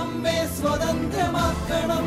നമ്മെ സ്വതന്ത്രമാക്കണം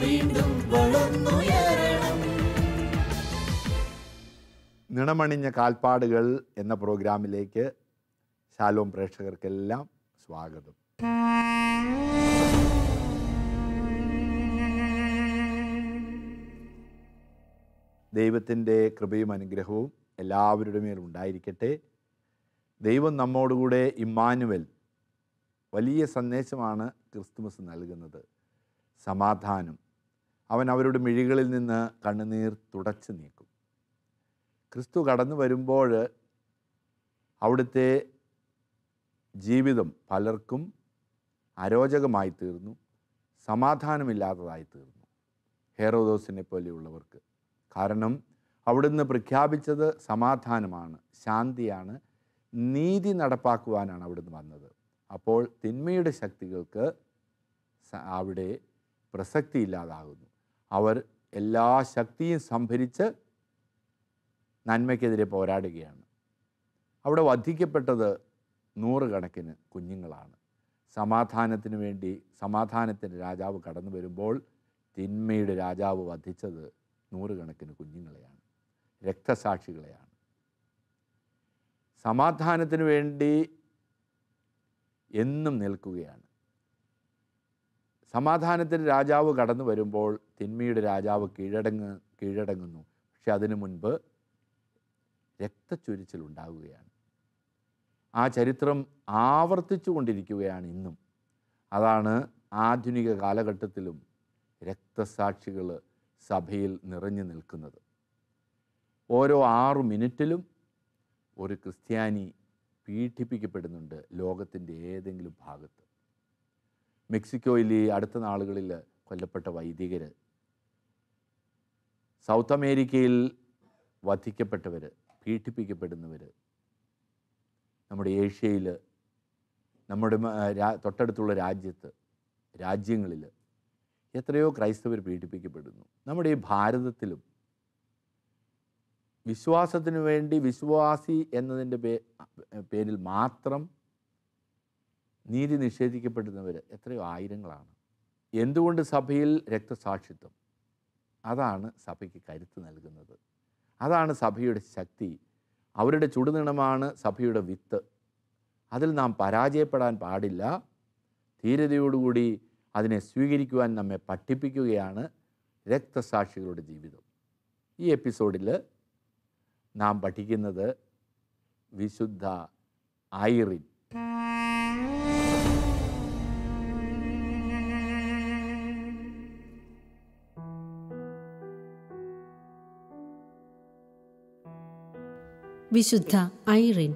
വീണ്ടും നിണമണിഞ്ഞ കാൽപ്പാടുകൾ എന്ന പ്രോഗ്രാമിലേക്ക് ശാലോം പ്രേക്ഷകർക്കെല്ലാം സ്വാഗതം. ദൈവത്തിന്റെ കൃപയും അനുഗ്രഹവും എല്ലാവരുടെ മേൽ ഉണ്ടായിരിക്കട്ടെ. ദൈവം നമ്മോടുകൂടെ ഇമ്മാനുവൽ വലിയ സന്ദേശമാണ് ക്രിസ്തുമസ് നൽകുന്നത്. സമാധാനം അവൻ അവരുടെ മിഴികളിൽ നിന്ന് കണ്ണുനീർ തുടച്ചു നീക്കും. ക്രിസ്തു കടന്നു വരുമ്പോൾ അവിടുത്തെ ജീവിതം പലർക്കും അരോചകമായി തീർന്നു സമാധാനമില്ലാത്തതായി തീർന്നു. ഹേറോദോസിനെ പോലെയുള്ളവർക്ക്. കാരണം അവിടുന്ന് പ്രഖ്യാപിച്ചത് സമാധാനമാണ് ശാന്തിയാണ് നീതി നടപ്പാക്കുവാനാണ് അവിടുന്ന് വന്നത്. അപ്പോൾ തിന്മയുടെ ശക്തികൾക്ക് അവിടെ പ്രസക്തി പ്രസക്തിയില്ലാതാകുന്നു അവർ എല്ലാ ശക്തിയും സംഭരിച്ച് നന്മയ്ക്കെതിരെ പോരാടുകയാണ്. അവിടെ വധിക്കപ്പെട്ടത് നൂറുകണക്കിന് കുഞ്ഞുങ്ങളാണ്. സമാധാനത്തിന് വേണ്ടി സമാധാനത്തിന്റെ രാജാവ് കടന്നു വരുമ്പോൾ തിന്മയുടെ രാജാവ് വധിച്ചത് നൂറുകണക്കിന് കുഞ്ഞുങ്ങളെയാണ് രക്തസാക്ഷികളെയാണ്. സമാധാനത്തിന് വേണ്ടി എന്നും നിൽക്കുകയാണ്. സമാധാനത്തിന് രാജാവ് കടന്നു വരുമ്പോൾ തിന്മയുടെ രാജാവ് കീഴടങ്ങ് കീഴടങ്ങുന്നു. പക്ഷെ അതിനു മുൻപ് രക്തച്ചൊരിച്ചിൽ ഉണ്ടാവുകയാണ് ആ ചരിത്രം ആവർത്തിച്ചു കൊണ്ടിരിക്കുകയാണ് ഇന്നും. അതാണ് ആധുനിക കാലഘട്ടത്തിലും രക്തസാക്ഷികൾ സഭയിൽ നിറഞ്ഞു നിൽക്കുന്നത്. ഓരോ ആറു മിനിറ്റിലും ഒരു ക്രിസ്ത്യാനി പീഡിപ്പിക്കപ്പെടുന്നുണ്ട് ലോകത്തിന്റെ ഏതെങ്കിലും ഭാഗത്ത്. മെക്സിക്കോയിൽ ഈ അടുത്ത നാളുകളിൽ കൊല്ലപ്പെട്ട വൈദികർ സൗത്ത് അമേരിക്കയിൽ വധിക്കപ്പെട്ടവർ പീഡിപ്പിക്കപ്പെടുന്നവർ നമ്മുടെ ഏഷ്യയിൽ നമ്മുടെ തൊട്ടടുത്തുള്ള രാജ്യത്ത് രാജ്യങ്ങളിൽ എത്രയോ ക്രൈസ്തവർ പീഡിപ്പിക്കപ്പെടുന്നു. നമ്മുടെ ഈ ഭാരതത്തിലും വിശ്വാസത്തിന് വേണ്ടി വിശ്വാസി എന്നതിന്റെ പേരിൽ മാത്രം നീതി നിഷേധിക്കപ്പെടുന്നവർ എത്രയോ ആയിരങ്ങളാണ്. എന്തുകൊണ്ട് സഭയിൽ രക്തസാക്ഷിത്വം? അതാണ് സഭയ്ക്ക് കരുത്ത് നൽകുന്നത്. അതാണ് സഭയുടെ ശക്തി. അവരുടെ ചുടുനിണമാണ് സഭയുടെ വിത്ത്. അതിൽ നാം പരാജയപ്പെടാൻ പാടില്ല. ധീരതയോടുകൂടി അതിനെ സ്വീകരിക്കുവാൻ നമ്മെ പഠിപ്പിക്കുകയാണ് രക്തസാക്ഷികളുടെ ജീവിതം. ഈ എപ്പിസോഡിൽ നാം പഠിക്കുന്നത് വിശുദ്ധ ഐറിൻ വിശുദ്ധ ഐറിൻ.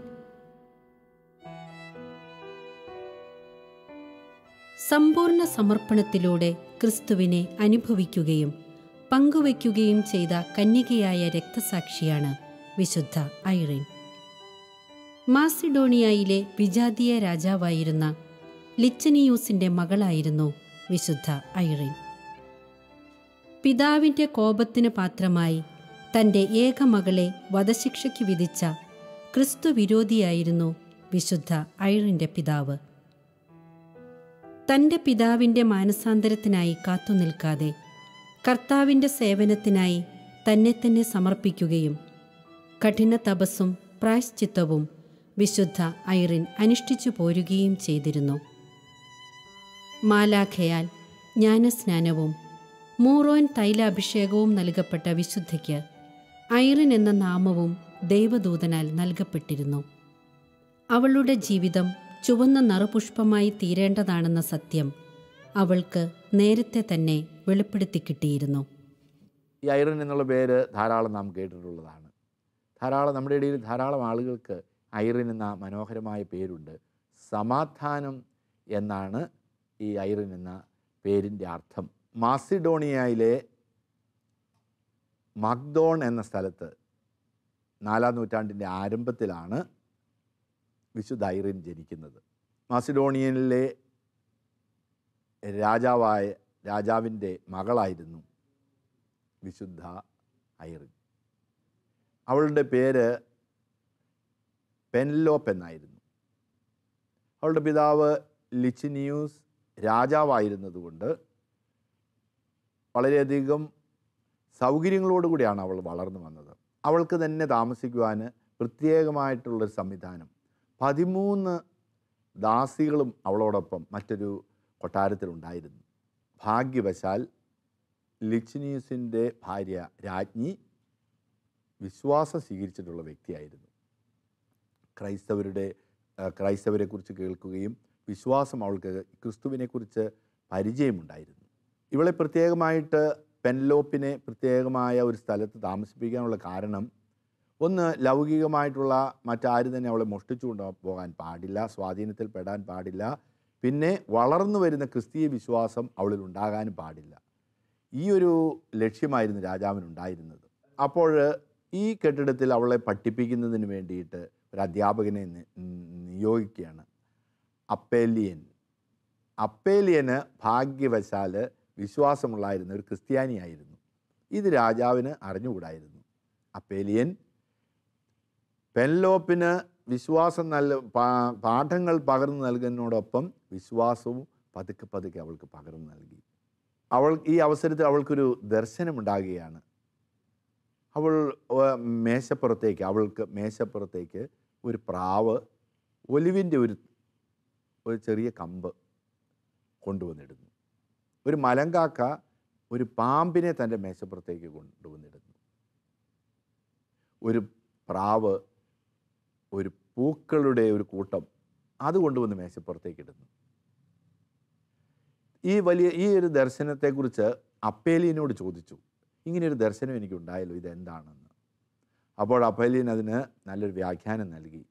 സമ്പൂർണ സമർപ്പണത്തിലൂടെ ക്രിസ്തുവിനെ അനുഭവിക്കുകയും പങ്കുവയ്ക്കുകയും ചെയ്ത കന്യകയായ രക്തസാക്ഷിയാണ് വിശുദ്ധ ഐറിൻ. മാസിഡോണിയയിലെ വിജാതീയ രാജാവായിരുന്ന ലിച്ചനിയൂസിന്റെ മകളായിരുന്നു വിശുദ്ധ ഐറിൻ. പിതാവിന്റെ കോപത്തിന് പാത്രമായി തന്റെ ഏകമകളെ വധശിക്ഷയ്ക്ക് വിധിച്ച ക്രിസ്തു വിരോധിയായിരുന്നു വിശുദ്ധ ഐറിന്റെ പിതാവ്. തന്റെ പിതാവിന്റെ മാനസാന്തരത്തിനായി കാത്തുനിൽക്കാതെ കർത്താവിന്റെ സേവനത്തിനായി തന്നെ തന്നെ സമർപ്പിക്കുകയും കഠിന തപസ്സും പ്രായശ്ചിത്തവും വിശുദ്ധ ഐറിൻ അനുഷ്ഠിച്ചു പോരുകയും ചെയ്തിരുന്നു. മാലാഖയാൽ ജ്ഞാനസ്നാനവും മൂറോൻ തൈലാഭിഷേകവും നൽകപ്പെട്ട വിശുദ്ധയ്ക്ക് ഐറിൻ എന്ന നാമവും ദൈവദൂതനാൽ നൽകപ്പെട്ടിരുന്നു. അവളുടെ ജീവിതം ചുവന്ന നറുപുഷ്പമായി തീരേണ്ടതാണെന്ന സത്യം അവൾക്ക് നേരത്തെ തന്നെ വെളിപ്പെടുത്തി കിട്ടിയിരുന്നു. ഈ ഐറിൻ എന്നുള്ള പേര് ധാരാളം നാം കേട്ടിട്ടുള്ളതാണ്. ധാരാളം നമ്മുടെ ഇടയിൽ ധാരാളം ആളുകൾക്ക് ഐറിൻ എന്ന മനോഹരമായ പേരുണ്ട്. സമാധാനം എന്നാണ് ഈ ഐറിൻ എന്ന പേരിന്റെ അർത്ഥം. മാസിഡോണിയയിലെ മഗ്ദോൺ എന്ന സ്ഥലത്ത് നാലാം നൂറ്റാണ്ടിന്റെ ആരംഭത്തിലാണ് വിശുദ്ധ ഐറിൻ ജനിക്കുന്നത്. മാസിഡോണിയനിലെ രാജാവായ രാജാവിന്റെ മകളായിരുന്നു വിശുദ്ധ ഐറിൻ അവളുടെ പേര് പെൻലോപ്പ് എന്നായിരുന്നു. അവളുടെ പിതാവ് ലിച്ചിനിയൂസ് രാജാവായിരുന്നതുകൊണ്ട് വളരെയധികം സൗകര്യങ്ങളോടുകൂടിയാണ് അവൾ വളർന്നു വന്നത്. അവൾക്ക് തന്നെ താമസിക്കുവാൻ പ്രത്യേകമായിട്ടുള്ളൊരു സംവിധാനം. പതിമൂന്ന് ദാസികളും അവളോടൊപ്പം മറ്റൊരു കൊട്ടാരത്തിലുണ്ടായിരുന്നു. ഭാഗ്യവശാൽ ലിച്ചിനീസിന്റെ ഭാര്യ രാജ്ഞി വിശ്വാസം സ്വീകരിച്ചിട്ടുള്ള വ്യക്തിയായിരുന്നു. ക്രൈസ്തവരുടെ ക്രൈസ്തവരെക്കുറിച്ച് കേൾക്കുകയും വിശ്വാസം അവൾക്ക് ക്രിസ്തുവിനെക്കുറിച്ച് പരിചയമുണ്ടായിരുന്നു. ഇവളെ പ്രത്യേകമായിട്ട് പെൻലോപ്പിനെ പ്രത്യേകമായ ഒരു സ്ഥലത്ത് താമസിപ്പിക്കാനുള്ള കാരണം ഒന്ന് ലൗകികമായിട്ടുള്ള മറ്റാരും തന്നെ അവളെ മോഷ്ടിച്ചു കൊണ്ട് പോകാൻ പാടില്ല സ്വാധീനത്തിൽ പെടാൻ പാടില്ല. പിന്നെ വളർന്നു വരുന്ന ക്രിസ്തീയ വിശ്വാസം അവളിൽ ഉണ്ടാകാനും പാടില്ല. ഈ ഒരു ലക്ഷ്യമായിരുന്നു രാജാവിനുണ്ടായിരുന്നത്. അപ്പോൾ ഈ കെട്ടിടത്തിൽ അവളെ പഠിപ്പിക്കുന്നതിന് വേണ്ടിയിട്ട് ഒരു അധ്യാപകനെ നിയോഗിക്കുകയാണ് അപ്പേലിയൻ. അപ്പേലിയന് ഭാഗ്യവശാൽ വിശ്വാസമുള്ളായിരുന്ന ഒരു ക്രിസ്ത്യാനിയായിരുന്നു. ഇത് രാജാവിന് അറിഞ്ഞുകൂടായിരുന്നു. അപ്പേലിയൻ പെൻലോപ്പിന് വിശ്വാസം നല്ല പാഠങ്ങൾ പകർന്നു നൽകുന്നതിനോടൊപ്പം വിശ്വാസവും പതുക്കെ പതുക്കെ അവൾക്ക് പകർന്നു നൽകി. അവൾ ഈ അവസരത്തിൽ അവൾക്കൊരു ദർശനമുണ്ടാകുകയാണ്. അവൾ മേശപ്പുറത്തേക്ക് അവൾക്ക് മേശപ്പുറത്തേക്ക് ഒരു പ്രാവ് ഒലിവിന്റെ ഒരു ഒരു ചെറിയ കമ്പ് കൊണ്ടുവന്നിടുന്നു. ഒരു മലങ്കാക്ക ഒരു പാമ്പിനെ തന്റെ മേശപ്പുറത്തേക്ക് കൊണ്ടുവന്നിടുന്നു. ഒരു പ്രാവ് ഒരു പൂക്കളുടെ ഒരു കൂട്ടം അത് കൊണ്ടുവന്ന് മേശപ്പുറത്തേക്ക് ഇടുന്നു. ഈ വലിയ ഈ ഒരു ദർശനത്തെക്കുറിച്ച് അപ്പേലിയനോട് ചോദിച്ചു. ഇങ്ങനെയൊരു ദർശനം എനിക്കുണ്ടായല്ലോ ഇതെന്താണെന്ന്? അപ്പോൾ അപ്പേലിയൻ അതിന് നല്ലൊരു വ്യാഖ്യാനം നൽകി.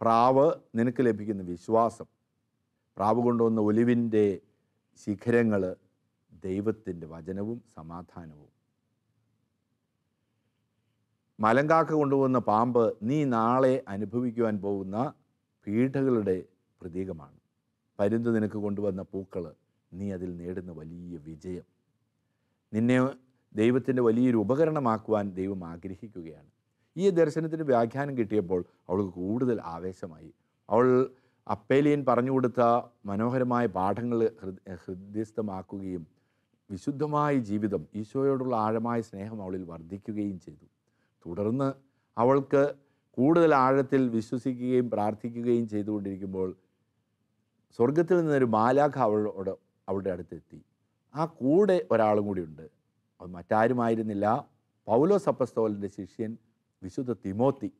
പ്രാവ് നിനക്ക് ലഭിക്കുന്ന വിശ്വാസം. പ്രാവ് കൊണ്ടുവന്ന ഒലിവിന്റെ ശിഖരങ്ങൾ ദൈവത്തിന്റെ വചനവും സമാധാനവും. മലങ്കാക്ക കൊണ്ടുപോകുന്ന പാമ്പ് നീ നാളെ അനുഭവിക്കുവാൻ പോകുന്ന പീഠകളുടെ പ്രതീകമാണ്. പരുന്ത് നിനക്ക് കൊണ്ടുവന്ന പൂക്കൾ നീ അതിൽ നേടുന്ന വലിയ വിജയം. നിന്നെ ദൈവത്തിന്റെ വലിയൊരു ഉപകരണമാക്കുവാൻ ദൈവം ആഗ്രഹിക്കുകയാണ്. ഈ ദർശനത്തിന് വ്യാഖ്യാനം കിട്ടിയപ്പോൾ അവൾക്ക് കൂടുതൽ ആവേശമായി. അവൾ അപ്പേലിയൻ പറഞ്ഞു കൊടുത്ത മനോഹരമായ പാഠങ്ങൾ ഹൃദ ഹൃദ്യസ്ഥമാക്കുകയും വിശുദ്ധമായ ജീവിതം ഈശോയോടുള്ള ആഴമായ സ്നേഹം അവളിൽ വർദ്ധിക്കുകയും ചെയ്തു. തുടർന്ന് അവൾക്ക് കൂടുതൽ ആഴത്തിൽ വിശ്വസിക്കുകയും പ്രാർത്ഥിക്കുകയും ചെയ്തുകൊണ്ടിരിക്കുമ്പോൾ സ്വർഗത്തിൽ നിന്നൊരു മാലാഖ അവളോട് അവളുടെ അടുത്തെത്തി. ആ കൂടെ ഒരാളും കൂടിയുണ്ട് അത് മറ്റാരുമായിരുന്നില്ല. പൗലോസ് അപ്പസ്തോലിന്റെ ശിഷ്യൻ വിശുദ്ധ തിമോത്തി.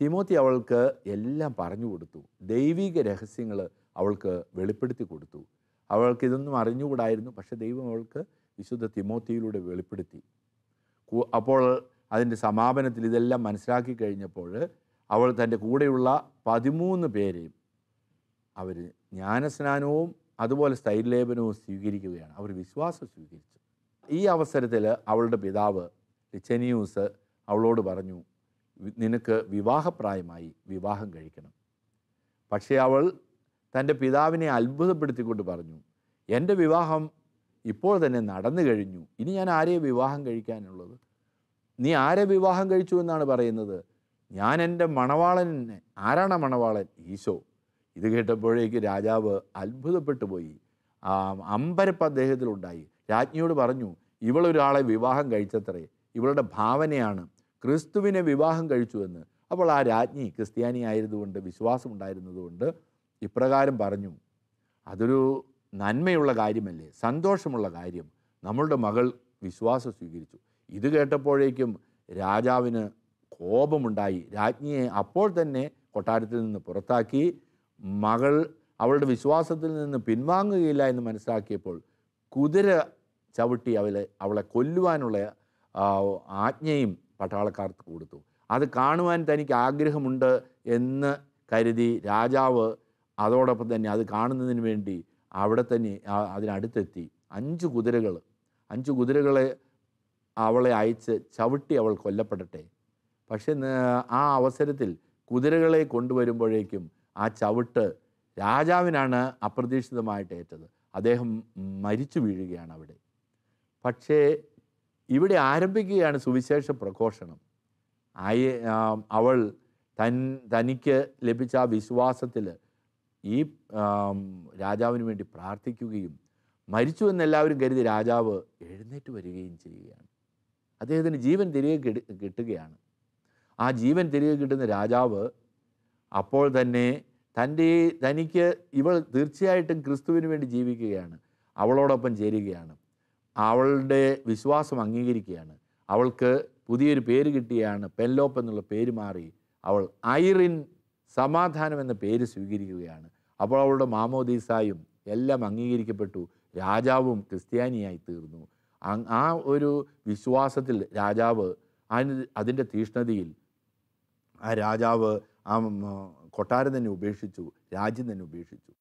തിമോത്തി അവൾക്ക് എല്ലാം പറഞ്ഞു കൊടുത്തു. ദൈവിക രഹസ്യങ്ങൾ അവൾക്ക് വെളിപ്പെടുത്തി കൊടുത്തു. അവൾക്ക് ഇതൊന്നും അറിഞ്ഞുകൂടായിരുന്നു. പക്ഷേ ദൈവം അവൾക്ക് വിശുദ്ധ തിമോത്തിയിലൂടെ വെളിപ്പെടുത്തി. അപ്പോൾ അതിന്റെ സമാപനത്തിൽ ഇതെല്ലാം മനസ്സിലാക്കി കഴിഞ്ഞപ്പോൾ അവൾ തന്റെ കൂടെയുള്ള പതിമൂന്ന് പേരെയും അവർ ജ്ഞാനസ്നാനവും അതുപോലെ സ്ഥൈര്യലേപനവും സ്വീകരിക്കുകയാണ്. അവർ വിശ്വാസം സ്വീകരിച്ചു. ഈ അവസരത്തിൽ അവളുടെ പിതാവ് ലിച്ചനിയൂസ് അവളോട് പറഞ്ഞു "വി- നിനക്ക് വിവാഹപ്രായമായി വിവാഹം കഴിക്കണം. പക്ഷേ അവൾ തന്റെ പിതാവിനെ അത്ഭുതപ്പെടുത്തിക്കൊണ്ട് പറഞ്ഞു എന്റെ വിവാഹം ഇപ്പോൾ തന്നെ നടന്നു കഴിഞ്ഞു. ഇനി ഞാൻ ആരെ വിവാഹം കഴിക്കാനുള്ളത്? നീ ആരെ വിവാഹം കഴിച്ചു എന്നാണ് പറയുന്നത്? ഞാൻ എന്റെ മണവാളനെ ആരാണ് മണവാളൻ? ഈശോ. ഇത് കേട്ടപ്പോഴേക്ക് രാജാവ് അത്ഭുതപ്പെട്ടു പോയി. അമ്പരപ്പ് അദ്ദേഹത്തിലുണ്ടായി. രാജ്ഞിയോട് പറഞ്ഞു ഇവളൊരാളെ വിവാഹം കഴിച്ചത്രേ. ഇവളുടെ ഭാവനയാണ് ക്രിസ്തുവിനെ വിവാഹം കഴിച്ചുവെന്ന്. അപ്പോൾ ആ രാജ്ഞി ക്രിസ്ത്യാനി വിശ്വാസം വിശ്വാസമുണ്ടായിരുന്നതുകൊണ്ട് ഇപ്രകാരം പറഞ്ഞു അതൊരു നന്മയുള്ള കാര്യമല്ലേ സന്തോഷമുള്ള കാര്യം. നമ്മളുടെ മകൾ വിശ്വാസം സ്വീകരിച്ചു. ഇത് കേട്ടപ്പോഴേക്കും രാജാവിന് കോപമുണ്ടായി. രാജ്ഞിയെ അപ്പോൾ തന്നെ കൊട്ടാരത്തിൽ നിന്ന് പുറത്താക്കി. മകൾ അവളുടെ വിശ്വാസത്തിൽ നിന്ന് പിൻവാങ്ങുകയില്ല എന്ന് മനസ്സിലാക്കിയപ്പോൾ കുതിര ചവിട്ടി അവളെ അവളെ കൊല്ലുവാനുള്ള ആജ്ഞയും പട്ടാളക്കാർക്ക് കൊടുത്തു. അത് കാണുവാൻ തനിക്ക് ആഗ്രഹമുണ്ട് എന്ന് കരുതി രാജാവ് അതോടൊപ്പം തന്നെ അത് കാണുന്നതിന് വേണ്ടി അവിടെ തന്നെ അതിനടുത്തെത്തി. അഞ്ച് കുതിരകൾ അഞ്ച് കുതിരകളെ അവളെ അയച്ച് ചവിട്ടി അവൾ കൊല്ലപ്പെടട്ടെ. പക്ഷെ ആ അവസരത്തിൽ കുതിരകളെ കൊണ്ടുവരുമ്പോഴേക്കും ആ ചവിട്ട് രാജാവിനാണ് അപ്രതീക്ഷിതമായിട്ട് ഏറ്റത്. അദ്ദേഹം മരിച്ചു വീഴുകയാണ് അവിടെ. പക്ഷേ ഇവിടെ ആരംഭിക്കുകയാണ് സുവിശേഷ പ്രഘോഷണം. ആയ അവൾ തൻ തനിക്ക് ലഭിച്ച ആ വിശ്വാസത്തിൽ ഈ രാജാവിന് വേണ്ടി പ്രാർത്ഥിക്കുകയും മരിച്ചു എന്നെല്ലാവരും കരുതി രാജാവ് എഴുന്നേറ്റ് വരികയും ചെയ്യുകയാണ്. അദ്ദേഹത്തിന് ജീവൻ തിരികെ കിട കിട്ടുകയാണ്. ആ ജീവൻ തിരികെ കിട്ടുന്ന രാജാവ് അപ്പോൾ തന്നെ തന്റെ തനിക്ക് ഇവൾ തീർച്ചയായിട്ടും ക്രിസ്തുവിന് വേണ്ടി ജീവിക്കുകയാണ്. അവളോടൊപ്പം ചേരുകയാണ്. അവളുടെ വിശ്വാസം അംഗീകരിക്കുകയാണ്. അവൾക്ക് പുതിയൊരു പേര് കിട്ടിയാണ്. പെല്ലോപ്പ് എന്നുള്ള പേര് മാറി അവൾ ഐറിൻ സമാധാനം എന്ന പേര് സ്വീകരിക്കുകയാണ്. അപ്പോൾ അവളുടെ മാമോദീസായും എല്ലാം അംഗീകരിക്കപ്പെട്ടു. രാജാവും ക്രിസ്ത്യാനിയായി തീർന്നു. ആ ഒരു വിശ്വാസത്തിൽ രാജാവ് അതിന് അതിന്റെ തീഷ്ണതയിൽ ആ രാജാവ് ആ കൊട്ടാരം തന്നെ ഉപേക്ഷിച്ചു. രാജ്യം തന്നെ ഉപേക്ഷിച്ചു.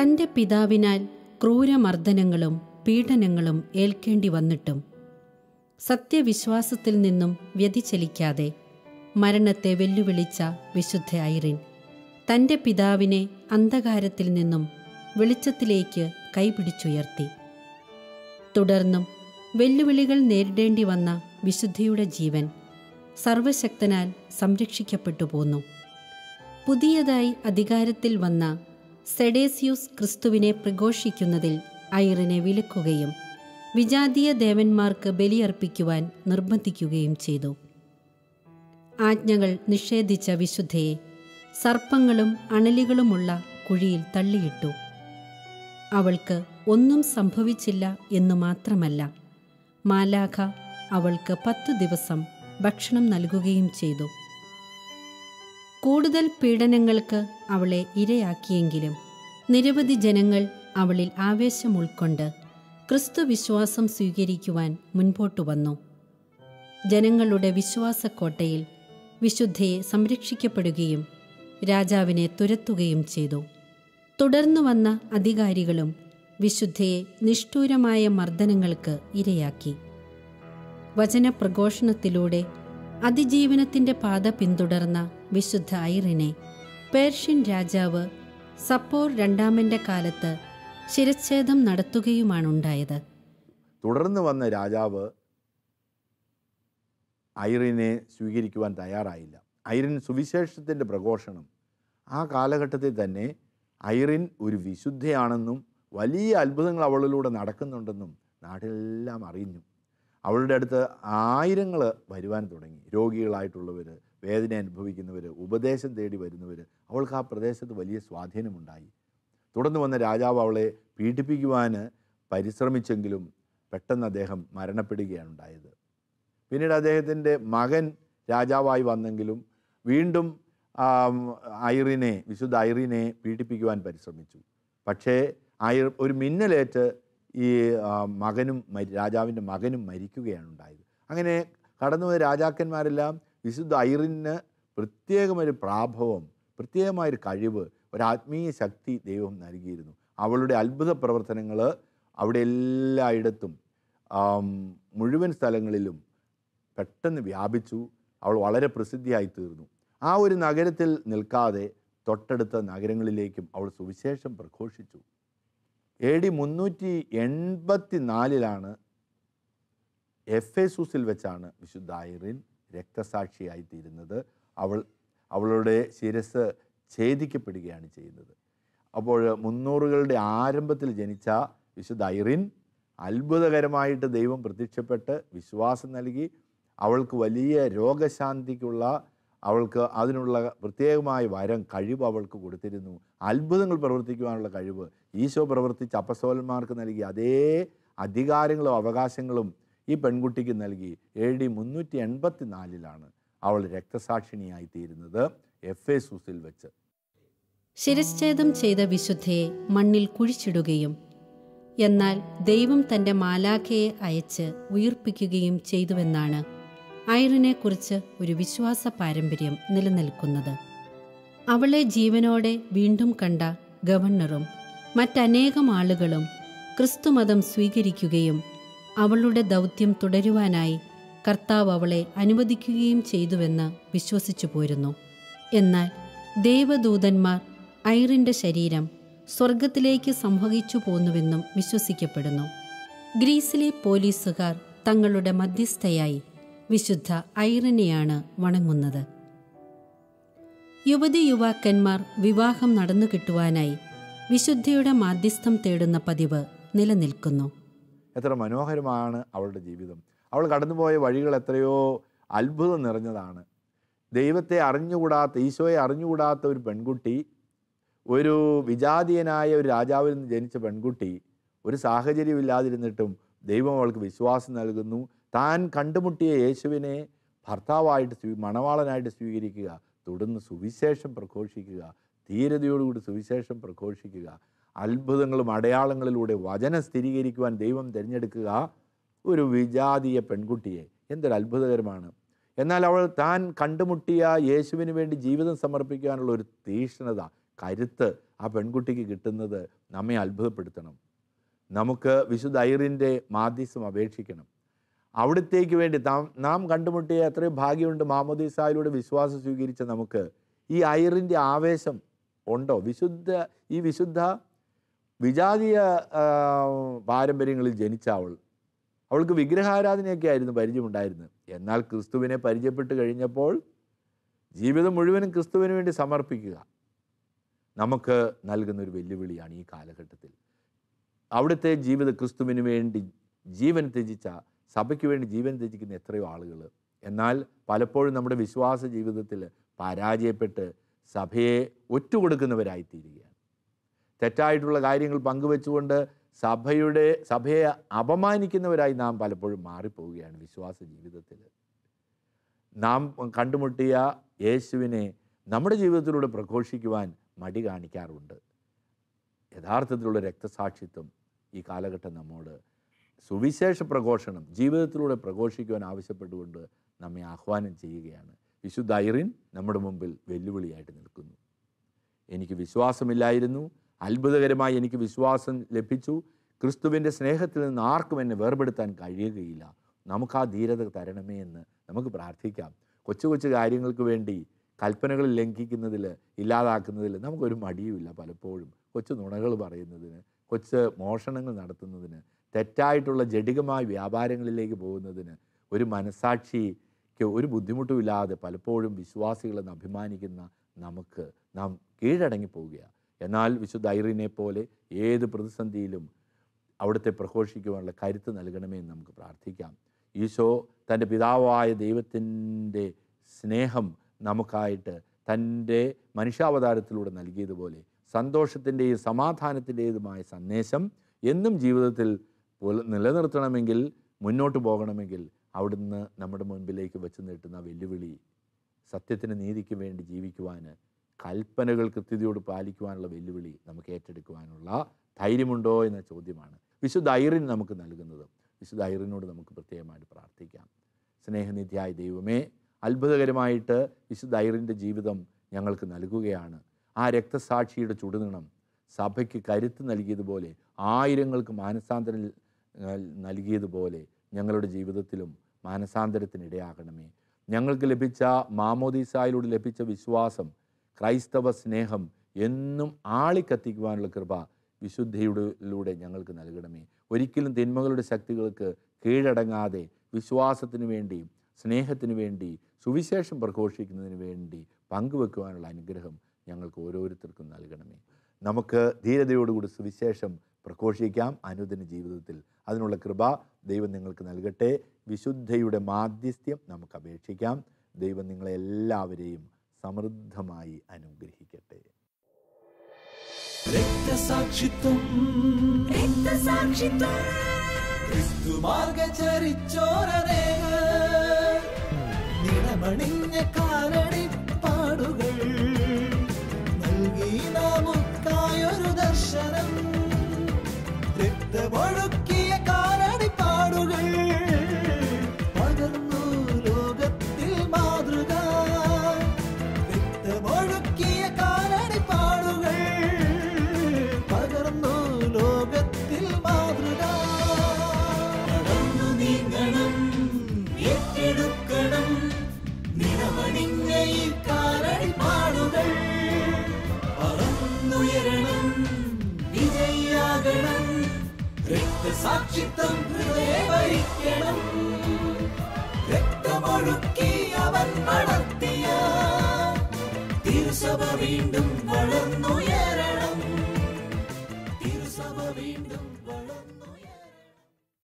തന്റെ പിതാവിനാൽ ക്രൂരമർദ്ദനങ്ങളും പീഡനങ്ങളും ഏൽക്കേണ്ടി വന്നിട്ടും സത്യവിശ്വാസത്തിൽ നിന്നും വ്യതിചലിക്കാതെ മരണത്തെ വെല്ലുവിളിച്ച വിശുദ്ധ ഐറിൻ തന്റെ പിതാവിനെ അന്ധകാരത്തിൽ നിന്നും വെളിച്ചത്തിലേക്ക് കൈപിടിച്ചുയർത്തി. തുടർന്നും വെല്ലുവിളികൾ നേരിടേണ്ടി വന്ന വിശുദ്ധിയുടെ ജീവൻ സർവശക്തനാൽ സംരക്ഷിക്കപ്പെട്ടു പോന്നു. പുതിയതായി അധികാരത്തിൽ വന്ന സെഡേസിയൂസ് ക്രിസ്തുവിനെ പ്രഘോഷിക്കുന്നതിൽ ഐറിനെ വിലക്കുകയും വിജാതീയ ദേവന്മാർക്ക് ബലിയർപ്പിക്കുവാൻ നിർബന്ധിക്കുകയും ചെയ്തു. ആജ്ഞകൾ നിഷേധിച്ച വിശുദ്ധയെ സർപ്പങ്ങളും അണലികളുമുള്ള കുഴിയിൽ തള്ളിയിട്ടു. അവൾക്ക് ഒന്നും സംഭവിച്ചില്ല എന്നു മാത്രമല്ല മാലാഖ അവൾക്ക് പത്തു ദിവസം ഭക്ഷണം നൽകുകയും ചെയ്തു. കൂടുതൽ പീഡനങ്ങൾക്ക് അവളെ ഇരയാക്കിയെങ്കിലും നിരവധി ജനങ്ങൾ അവളിൽ ആവേശം ഉൾക്കൊണ്ട് ക്രിസ്തു വിശ്വാസം സ്വീകരിക്കുവാൻ മുൻപോട്ടു വന്നു. ജനങ്ങളുടെ വിശ്വാസക്കോട്ടയിൽ വിശുദ്ധയെ സംരക്ഷിക്കപ്പെടുകയും രാജാവിനെ തുരത്തുകയും ചെയ്തു. തുടർന്നു വന്ന അധികാരികളും വിശുദ്ധയെ നിഷ്ഠൂരമായ മർദ്ദനങ്ങൾക്ക് ഇരയാക്കി. വചനപ്രഘോഷണത്തിലൂടെ അതിജീവനത്തിന്റെ പാത പിന്തുടർന്ന വിശുദ്ധ ഐറിനെ പേർഷ്യൻ രാജാവ് സപ്പോർ രണ്ടാമന്റെ കാലത്ത് ശിരച്ഛേദം നടത്തുകയുമാണുണ്ടായത്. തുടർന്ന് വന്ന രാജാവ് ഐറിനെ സ്വീകരിക്കുവാൻ തയ്യാറായില്ല. ഐറിൻ സുവിശേഷത്തിന്റെ പ്രഘോഷണം. ആ കാലഘട്ടത്തിൽ തന്നെ ഐറിൻ ഒരു വിശുദ്ധയാണെന്നും വലിയ അത്ഭുതങ്ങൾ അവളിലൂടെ നടക്കുന്നുണ്ടെന്നും നാട്ടിലെല്ലാം അറിഞ്ഞു. അവളുടെ അടുത്ത് ആയിരങ്ങൾ വരുവാൻ തുടങ്ങി. രോഗികളായിട്ടുള്ളവർ വേദന അനുഭവിക്കുന്നവർ ഉപദേശം തേടി വരുന്നവർ അവൾക്ക് ആ പ്രദേശത്ത് വലിയ സ്വാധീനമുണ്ടായി. തുടർന്ന് വന്ന രാജാവ് അവളെ പീഡിപ്പിക്കുവാൻ പരിശ്രമിച്ചെങ്കിലും പെട്ടെന്ന് അദ്ദേഹം മരണപ്പെടുകയാണ് ഉണ്ടായത്. പിന്നീട് അദ്ദേഹത്തിന്റെ മകൻ രാജാവായി വന്നെങ്കിലും വീണ്ടും ഐറിനെ വിശുദ്ധ ഐറിനെ പീഡിപ്പിക്കുവാൻ പരിശ്രമിച്ചു. പക്ഷേ ഐർ ഒരു മിന്നലേറ്റ് ഈ മകനും രാജാവിന്റെ മകനും മരിക്കുകയാണ് ഉണ്ടായത്. അങ്ങനെ കടന്നുപോയ രാജാക്കന്മാരെല്ലാം വിശുദ്ധ ഐറിന് പ്രത്യേകമൊരു പ്രാഭവം പ്രത്യേകമായൊരു കഴിവ് ഒരു ആത്മീയ ശക്തി ദൈവം നൽകിയിരുന്നു. അവളുടെ അത്ഭുത പ്രവർത്തനങ്ങൾ അവിടെ എല്ലായിടത്തും മുഴുവൻ സ്ഥലങ്ങളിലും പെട്ടെന്ന് വ്യാപിച്ചു. അവൾ വളരെ പ്രസിദ്ധിയായി തീർന്നു ആ ഒരു നഗരത്തിൽ നിൽക്കാതെ തൊട്ടടുത്ത നഗരങ്ങളിലേക്കും അവൾ സുവിശേഷം പ്രഘോഷിച്ചു. എ ഡി മുന്നൂറ്റി എൺപത്തി നാലിലാണ് എഫേസൂസിൽ വെച്ചാണ് വിശുദ്ധ ഐറിൻ രക്തസാക്ഷിയായി തീരുന്നത് അവൾ അവളുടെ ശിരസ് ഛേദിക്കപ്പെടുകയാണ് ചെയ്യുന്നത്. അപ്പോൾ മുന്നൂറുകളുടെ ആരംഭത്തിൽ ജനിച്ച വിശുദ്ധ ഐറിൻ അത്ഭുതകരമായിട്ട് ദൈവം പ്രത്യക്ഷപ്പെട്ട് വിശ്വാസം നൽകി. അവൾക്ക് വലിയ രോഗശാന്തിക്കുള്ള അവൾക്ക് അതിനുള്ള പ്രത്യേകമായ വരം കഴിവ് അവൾക്ക് കൊടുത്തിരുന്നു. അത്ഭുതങ്ങൾ പ്രവർത്തിക്കുവാനുള്ള കഴിവ്. ഈശോ പ്രവർത്തിച്ച അപ്പസോലന്മാർക്ക് നൽകി അതേ അധികാരങ്ങളും അവകാശങ്ങളും ഈ പെൺകുട്ടിക്ക് നൽകി. എ ഡി മുന്നൂറ്റി എൺപത്തി നാലിലാണ് അവൾ രക്തസാക്ഷിണിയായി തീരുന്നത് എഫ് എ സൂസിൽ വെച്ച്. ശിരശ്ഛേദം ചെയ്ത വിശുദ്ധയെ മണ്ണിൽ കുഴിച്ചിടുകയും എന്നാൽ ദൈവം തന്റെ മാലാഖയെ അയച്ച് ഉയർപ്പിക്കുകയും ചെയ്തുവെന്നാണ് ഐറിനെക്കുറിച്ച് ഒരു വിശ്വാസ പാരമ്പര്യം നിലനിൽക്കുന്നത്. അവളെ ജീവനോടെ വീണ്ടും കണ്ട ഗവർണറും മറ്റനേകം ആളുകളും ക്രിസ്തുമതം സ്വീകരിക്കുകയും അവളുടെ ദൗത്യം തുടരുവാനായി കർത്താവ് അവളെ അനുവദിക്കുകയും ചെയ്തുവെന്ന് വിശ്വസിച്ചു പോരുന്നു. എന്നാൽ ദേവദൂതന്മാർ ഐറിന്റെ ശരീരം സ്വർഗത്തിലേക്ക് സംഭവിച്ചു പോന്നുവെന്നും വിശ്വസിക്കപ്പെടുന്നു. ഗ്രീസിലെ പോലീസുകാർ തങ്ങളുടെ മധ്യസ്ഥയായി വിശുദ്ധ ഐറിനെയാണ് വണങ്ങുന്നത്. യുവതി യുവാക്കന്മാർ വിവാഹം നടന്നു കിട്ടുവാനായി വിശുദ്ധയുടെ മാധ്യസ്ഥം തേടുന്ന പതിവ് നിലനിൽക്കുന്നു. എത്ര മനോഹരമാണ് അവളുടെ ജീവിതം. അവൾ കടന്നുപോയ വഴികൾ എത്രയോ അത്ഭുതം നിറഞ്ഞതാണ്. ദൈവത്തെ അറിഞ്ഞുകൂടാത്ത ഈശോയെ അറിഞ്ഞുകൂടാത്ത ഒരു പെൺകുട്ടി ഒരു വിജാതീയനായ ഒരു രാജാവിൽ നിന്ന് ജനിച്ച പെൺകുട്ടി ഒരു സാഹചര്യമില്ലാതിരുന്നിട്ടും ദൈവം അവൾക്ക് വിശ്വാസം നൽകുന്നു. താൻ കണ്ടുമുട്ടിയ യേശുവിനെ ഭർത്താവായിട്ട് സ്വീ മണവാളനായിട്ട് സ്വീകരിക്കുക തുടർന്ന് സുവിശേഷം പ്രഘോഷിക്കുക ധീരതയോടുകൂടി സുവിശേഷം പ്രഘോഷിക്കുക അത്ഭുതങ്ങളും അടയാളങ്ങളിലൂടെ വചനം സ്ഥിരീകരിക്കുവാൻ ദൈവം തിരഞ്ഞെടുക്കുക. ഒരു വിജാതീയ പെൺകുട്ടിയെ എന്തൊരു അത്ഭുതകരമാണ്. എന്നാൽ അവൾ താൻ കണ്ടുമുട്ടിയ യേശുവിന് വേണ്ടി ജീവിതം സമർപ്പിക്കാനുള്ള ഒരു തീഷ്ണത കരുത്ത് ആ പെൺകുട്ടിക്ക് കിട്ടുന്നത് നമ്മെ അത്ഭുതപ്പെടുത്തണം. നമുക്ക് വിശുദ്ധ ഐറിന്റെ മാധ്യസ്ഥം അപേക്ഷിക്കണം. അവിടത്തേക്ക് വേണ്ടി താം നാം കണ്ടുമുട്ടിയ എത്രയും ഭാഗ്യമുണ്ട് മാമോദീസായിലൂടെ വിശ്വാസം സ്വീകരിച്ച നമുക്ക്. ഈ ഐറിന്റെ ആവേശം ഉണ്ടോ? വിശുദ്ധ ഈ വിശുദ്ധ വിജാതീയ പാരമ്പര്യങ്ങളിൽ ജനിച്ച അവൾ. അവൾക്ക് വിഗ്രഹാരാധനയൊക്കെ ആയിരുന്നു പരിചയമുണ്ടായിരുന്നത്. എന്നാൽ ക്രിസ്തുവിനെ പരിചയപ്പെട്ട് കഴിഞ്ഞപ്പോൾ ജീവിതം മുഴുവനും ക്രിസ്തുവിന് വേണ്ടി സമർപ്പിക്കുക നമുക്ക് നൽകുന്ന ഒരു വെല്ലുവിളിയാണ് ഈ കാലഘട്ടത്തിൽ. അവിടുത്തെ ജീവിത ക്രിസ്തുവിന് വേണ്ടി ജീവൻ ത്യജിച്ച സഭയ്ക്ക് വേണ്ടി ജീവൻ ത്യജിക്കുന്ന എത്രയോ ആളുകൾ എന്നാൽ പലപ്പോഴും നമ്മുടെ വിശ്വാസ ജീവിതത്തിൽ പരാജയപ്പെട്ട് സഭയെ ഒറ്റുകൊടുക്കുന്നവരായിത്തീരുകയാണ്. തെറ്റായിട്ടുള്ള കാര്യങ്ങൾ പങ്കുവെച്ചുകൊണ്ട് സഭയുടെ സഭയെ അപമാനിക്കുന്നവരായി നാം പലപ്പോഴും മാറിപ്പോവുകയാണ് വിശ്വാസ ജീവിതത്തിൽ നാം കണ്ടുമുട്ടിയ യേശുവിനെ നമ്മുടെ ജീവിതത്തിലൂടെ പ്രഘോഷിക്കുവാൻ മടി കാണിക്കാറുണ്ട്. യഥാർത്ഥത്തിലുള്ള രക്തസാക്ഷിത്വം ഈ കാലഘട്ടം നമ്മോട് സുവിശേഷ പ്രഘോഷണം ജീവിതത്തിലൂടെ പ്രഘോഷിക്കുവാൻ ആവശ്യപ്പെട്ടുകൊണ്ട് നമ്മെ ആഹ്വാനം ചെയ്യുകയാണ്. വിശുദ്ധ ഐറിൻ നമ്മുടെ മുമ്പിൽ വെല്ലുവിളിയായിട്ട് നിൽക്കുന്നു. എനിക്ക് വിശ്വാസമില്ലായിരുന്നു. അത്ഭുതകരമായി എനിക്ക് വിശ്വാസം ലഭിച്ചു. ക്രിസ്തുവിന്റെ സ്നേഹത്തിൽ നിന്ന് ആർക്കും എന്നെ വേർപെടുത്താൻ കഴിയുകയില്ല. നമുക്ക് ആ ധീരത തരണമേ എന്ന് നമുക്ക് പ്രാർത്ഥിക്കാം. കൊച്ചു കൊച്ചു കാര്യങ്ങൾക്ക് വേണ്ടി കൽപ്പനകൾ ലംഘിക്കുന്നതിൽ ഇല്ലാതാക്കുന്നതിൽ നമുക്കൊരു മടിയുമില്ല പലപ്പോഴും. കൊച്ചു നുണകൾ പറയുന്നതിന് കൊച്ചു മോഷണങ്ങൾ നടത്തുന്നതിന് തെറ്റായിട്ടുള്ള ജടികമായ വ്യാപാരങ്ങളിലേക്ക് പോകുന്നതിന് ഒരു മനസാക്ഷിക്ക് ഒരു ബുദ്ധിമുട്ടുമില്ലാതെ പലപ്പോഴും വിശ്വാസികളെന്ന് അഭിമാനിക്കുന്ന നമുക്ക് നാം കീഴടങ്ങി പോവുകയാണ് എന്നാൽ വിശുദ്ധ ഐറിനെ പോലെ ഏത് പ്രതിസന്ധിയിലും അവിടുത്തെ പ്രഘോഷിക്കുവാനുള്ള കരുത്ത് നൽകണമേ എന്ന് നമുക്ക് പ്രാർത്ഥിക്കാം. ഈശോ തന്റെ പിതാവായ ദൈവത്തിന്റെ സ്നേഹം നമുക്കായിട്ട് തന്റെ മനുഷ്യാവതാരത്തിലൂടെ നൽകിയതുപോലെ സന്തോഷത്തിന്റെയും സമാധാനത്തിന്റെതുമായ സന്ദേശം എന്നും ജീവിതത്തിൽ നിലനിർത്തണമെങ്കിൽ മുന്നോട്ട് പോകണമെങ്കിൽ അവിടുന്ന് നമ്മുടെ മുൻപിലേക്ക് വെച്ച് നീട്ടുന്ന വെല്ലുവിളി സത്യത്തിന് നീതിക്ക് വേണ്ടി ജീവിക്കുവാൻ കൽപ്പനകൾ കൃത്യതയോട് പാലിക്കുവാനുള്ള വെല്ലുവിളി നമുക്ക് ഏറ്റെടുക്കുവാനുള്ള ധൈര്യമുണ്ടോ എന്ന ചോദ്യമാണ്. വിശുദ്ധ ഐറിൻ നമുക്ക് നൽകുന്നത്. വിശുദ്ധ ഐറിനോട് നമുക്ക് പ്രത്യേകമായിട്ട് പ്രാർത്ഥിക്കാം. സ്നേഹനിധിയായ ദൈവമേ അത്ഭുതകരമായിട്ട് വിശുദ്ധ ഐറിന്റെ ജീവിതം ഞങ്ങൾക്ക് നൽകുകയാണ്. ആ രക്തസാക്ഷിയുടെ ചുടുനിണം സഭയ്ക്ക് കരുത്ത് നൽകിയതുപോലെ ആയിരങ്ങൾക്ക് മാനസാന്തരം നൽകിയതുപോലെ ഞങ്ങളുടെ ജീവിതത്തിലും മാനസാന്തരത്തിനിടയാകണമേ. ഞങ്ങൾക്ക് ലഭിച്ച മാമോദീസായിലൂടെ ലഭിച്ച വിശ്വാസം ക്രൈസ്തവ സ്നേഹം എന്നും ആളിക്കത്തിക്കുവാനുള്ള കൃപ വിശുദ്ധിയുടെ ഞങ്ങൾക്ക് നൽകണമേ. ഒരിക്കലും തിന്മകളുടെ ശക്തികൾക്ക് കീഴടങ്ങാതെ വിശ്വാസത്തിനു വേണ്ടി സ്നേഹത്തിനു വേണ്ടി സുവിശേഷം പ്രഘോഷിക്കുന്നതിന് വേണ്ടി പങ്കുവെക്കുവാനുള്ള അനുഗ്രഹം ഞങ്ങൾക്ക് ഓരോരുത്തർക്കും നൽകണമേ. നമുക്ക് ധീരതയോടുകൂടി സുവിശേഷം പ്രഘോഷിക്കാം. അനുദിന ജീവിതത്തിൽ അതിനുള്ള കൃപ ദൈവം നിങ്ങൾക്ക് നൽകട്ടെ. വിശുദ്ധയുടെ മാധ്യസ്ഥ്യം നമുക്ക് അപേക്ഷിക്കാം. ദൈവം നിങ്ങളെ എല്ലാവരെയും സമൃദ്ധമായി അനുഗ്രഹിക്കട്ടെ. രക്തസാക്ഷിത്വം. രക്തസാക്ഷിത്വം. നിറമണിഞ്ഞ കാലടി നൽകി നമുക്കായൊരു ദർശനം. രക്തമൊഴുക്കിയ കാലടി പാടുകൾ